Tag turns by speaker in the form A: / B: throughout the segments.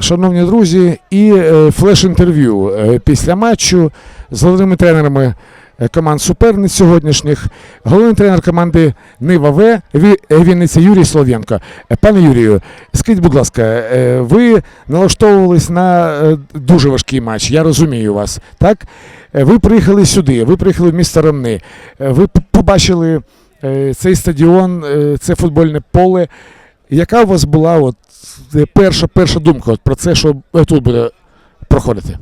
A: Шановні друзі, і е, флеш-інтерв'ю е, після матчу з головними тренерами е, команд суперниць сьогоднішніх. Головний тренер команди Нива В Вінниця Юрій Слов'янко. Пане Юрію, скажіть, будь ласка, ви налаштовувались на дуже важкий матч, я розумію вас, так? Ви приїхали сюди, ви приїхали в місто Ромни, ви побачили цей стадіон, це футбольне поле. Яка у вас була от перша, перша думка от про це, що тут буде проходити?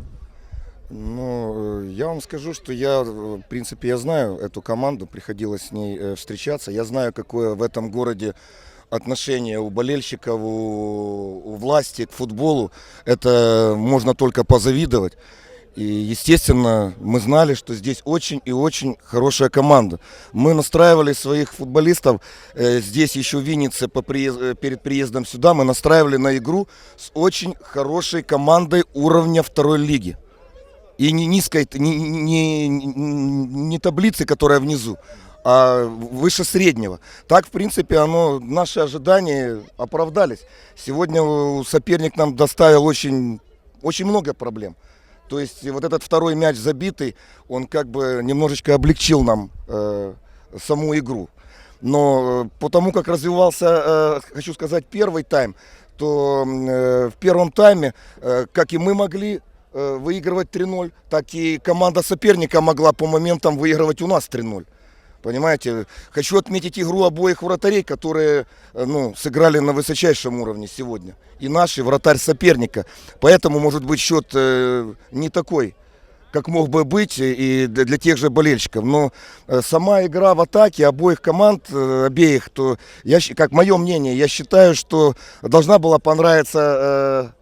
B: Ну, я вам скажу, что я, в принципе, я знаю эту команду, приходилось с ней встречаться. Я знаю, какое в этом городе отношение у болельщиков, у, у власти к футболу. Это можно только позавидовать. И, естественно, мы знали, что здесь очень и очень хорошая команда. Мы настраивали своих футболистов э, здесь еще в Виннице по приез- э, перед приездом сюда. Мы настраивали на игру с очень хорошей командой уровня второй лиги. И не низкой, не, не, не таблицы, которая внизу, а выше среднего. Так, в принципе, оно, наши ожидания оправдались. Сегодня соперник нам доставил очень, очень много проблем. То есть вот этот второй мяч забитый, он как бы немножечко облегчил нам э, саму игру. Но э, по тому, как развивался, э, хочу сказать, первый тайм, то э, в первом тайме, э, как и мы могли э, выигрывать 3-0, так и команда соперника могла по моментам выигрывать у нас 3-0. Понимаете, хочу отметить игру обоих вратарей, которые э, ну, сыграли на высочайшем уровне сегодня. И наш, и вратарь соперника. Поэтому, может быть, счет э, не такой, как мог бы быть и для, для тех же болельщиков. Но э, сама игра в атаке обоих команд, э, обеих, то, я, как мое мнение, я считаю, что должна была понравиться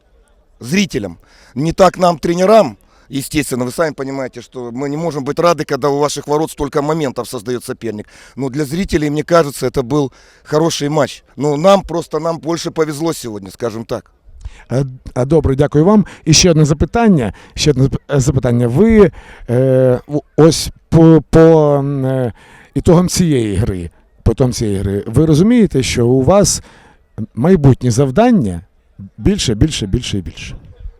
B: э, зрителям. Не так нам, тренерам, естественно, вы сами понимаете, что мы не можем быть рады, когда у ваших ворот столько моментов создает соперник. Но для зрителей, мне кажется, это был хороший матч. Но нам просто, нам больше повезло сегодня, скажем так.
A: Е, а, Добре, дякую вам. І ще одне запитання. Ще одне зап- е, запитання. Ви е, в- ось по, по м, е, ітогам цієї гри, по ітогам цієї гри, ви розумієте, що у вас майбутнє завдання більше, більше, більше і більше.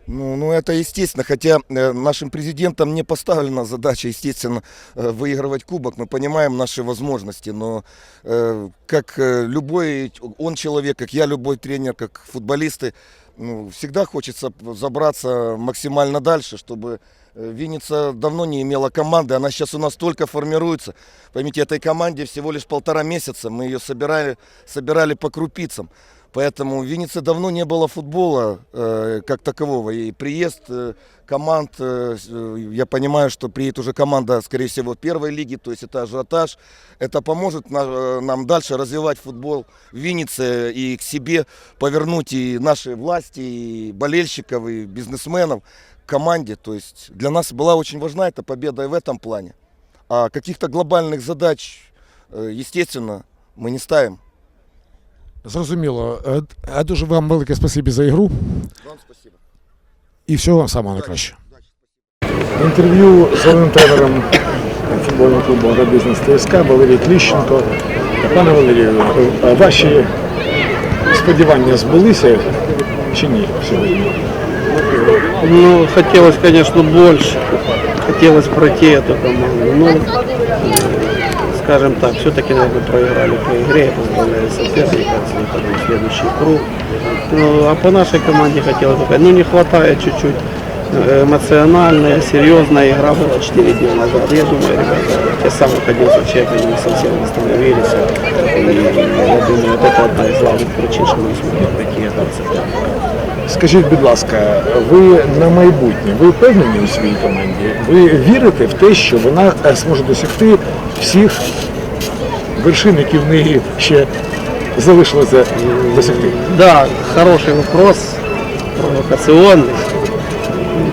B: Ну, ну это естественно, хотя э, нашим президентом не поставлена задача, естественно, э, выигрывать кубок. Мы понимаем наши возможности, но э, как любой, он человек, как я любой тренер, как футболисты, ну, всегда хочется забраться максимально дальше, чтобы Винница давно не имела команды, она сейчас у нас только формируется. Поймите, этой команде всего лишь полтора месяца, мы ее собирали, собирали по крупицам. Поэтому в Виннице давно не было футбола э, как такового. И приезд э, команд, э, э, я понимаю, что приедет уже команда, скорее всего, первой лиги, то есть это ажиотаж. Это поможет на- э, нам дальше развивать футбол в Виннице и к себе повернуть и наши власти, и болельщиков, и бизнесменов к команде. То есть для нас была очень важна эта победа и в этом плане. А каких-то глобальных задач, э, естественно, мы не ставим.
A: Зрозуміло. Е, А дуже вам велике спасибі за ігру
B: Вам спасибо.
A: і всього вам самого найкращого. Інтерв'ю з головним тренером футбольного клубу «Агробізнес ТСК» Валерій Кліщенко. Пане Валерію, е, ваші сподівання збулися чи ні сьогодні?
C: Ну, хотелось, конечно, больше. Хотелось пройти эту команду. Но, э, скажем так, все-таки, наверное, проиграли по игре. Поздравляю соперника в следующий круг. Ну, а по нашей команде хотелось бы ну, не хватает чуть-чуть э, эмоциональная, серьезная игра была 4 дня назад. Я думаю, ребята, я сам находился в они не совсем восстановились. И я думаю, это одна из главных причин, что мы смогли этого соперника.
A: Скажіть, будь ласка, ви на майбутнє, ви впевнені у своїй команді? Ви вірите в те, що вона е, зможе досягти всіх вершин, які в неї ще залишилося досягти?
C: Да, хороший вопрос, провокационный.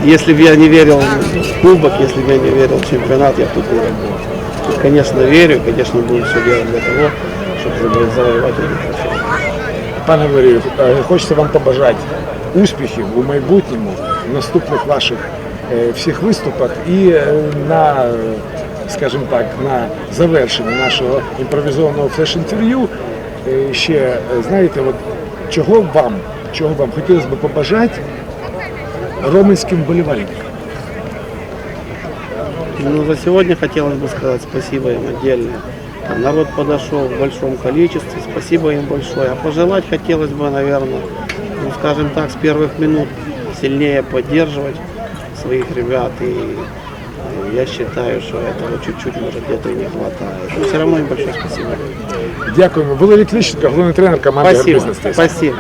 C: Если бы я не верил в кубок, если бы я не верил в чемпионат, я бы тут не работал. Тут, конечно, верю, конечно, буду все делать для того, чтобы завоевать этот трофей.
A: Пане Валерію, е, хочеться вам побажати успіхів у майбутньому, в наступних ваших е, всіх виступах і е, на, е, скажімо так, на завершення нашого імпровізованого флеш-інтерв'ю. е, Ще е, знаєте, от чого вам, чого вам хотілося б побажати роменським вболівальникам?
C: Ну, за сегодня хотелось бы сказать спасибо им отдельно. Там Народ подошел в большом количестве, спасибо им большое. А пожелать хотелось бы, наверное, ну, скажем так, с первых минут сильнее поддерживать своих ребят. И э, я считаю, что этого чуть-чуть, может, где-то и не хватает. Но все равно им большое спасибо.
A: Дякуємо. Валерій Кліщенко, головний тренер команди
C: Спасибо.
A: «Агробізнес».
C: Спасибо.